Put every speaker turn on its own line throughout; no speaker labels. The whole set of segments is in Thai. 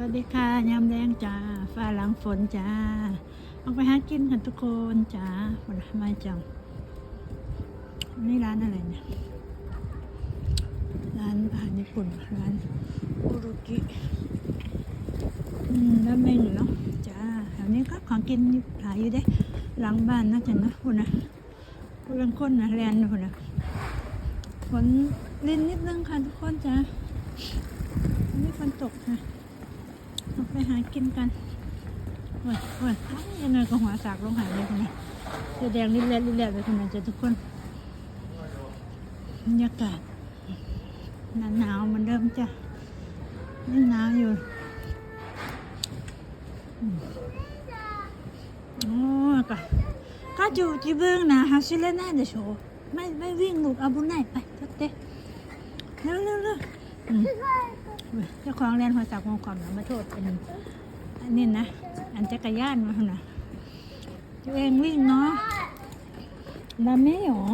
สวัสดีค่ะยามแดงจ้าฟ้าหลังฝนจ้าออกไปหากินกันทุกคนจ้าผลไม้จังนี่ร้านอะไรเนี่ยร้านอาหารญี่ปุ่นร้านอุรุกิอืมร้านเมงเนาะจ้าแถวนี้ก็ของกินขายอยู่เด้หลังบ้านนะจ๊ะนะคุณนะคุณลังคนนะแลนคุณนะฝนลินนิดนึงค่ะทุกคนจ้าวันนี้ฝนตกค่ะ ไปหากินกันโอ้ยโอ้ยยังไงก็หัวสากลงหายเลยคุณนะเสื้อแดงริบแลริบแลเลยคุณนะจะทุกคนบรรยากาศหนาวๆมันเดิมจะยังหนาวอยู่โอ้ก็ก็อยู่ที่เบื้องนะฮะชิเล่น่าเดโชไม่ไม่วิ่งลูกเอาบุญไหนไปทักเตะเร็วเร็วเร็ว เจ้าของเรียนหัวจักมงความนะมาโทษเป็นอันนี้นะ อันจักรยานมาหนะตัวเองวิ่งเนาะดำไม่หรอ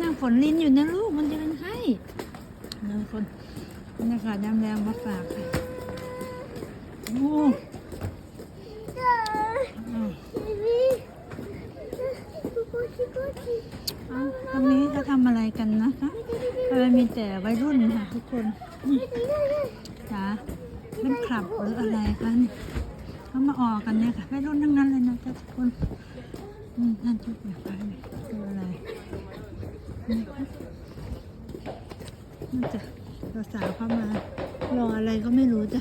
นั่งฝนลินอยู่นะลูกมันจะเป็นไข้นั่งคนบรรยากาศยามแรงมาฝากค่ะโอ้อ้าวอ้าวตรงนี้เขาทำอะไรกันนะคะทำไมมี แต่วัยรุ่นค่ะทุกคนอืมจ๋าเป็นคลับหรืออะไรกันเขามาออกกันเนี่ยค่ะไม่รุ่นทั้งนั้นเลยนะจ๊ะทุกคนอืมนั่นทุกอย่างไปคืออะไรนี่น่าจะสาวๆเข้ามารออะไรก็ไม่รู้จ้ะ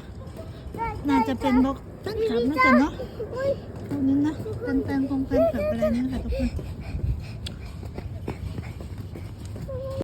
น่าจะเป็นบกตั้งขับน่าจะเนาะพวกนี้นะเป็นแปลงคงเป็นขับอะไรเนี่ยค่ะทุกคน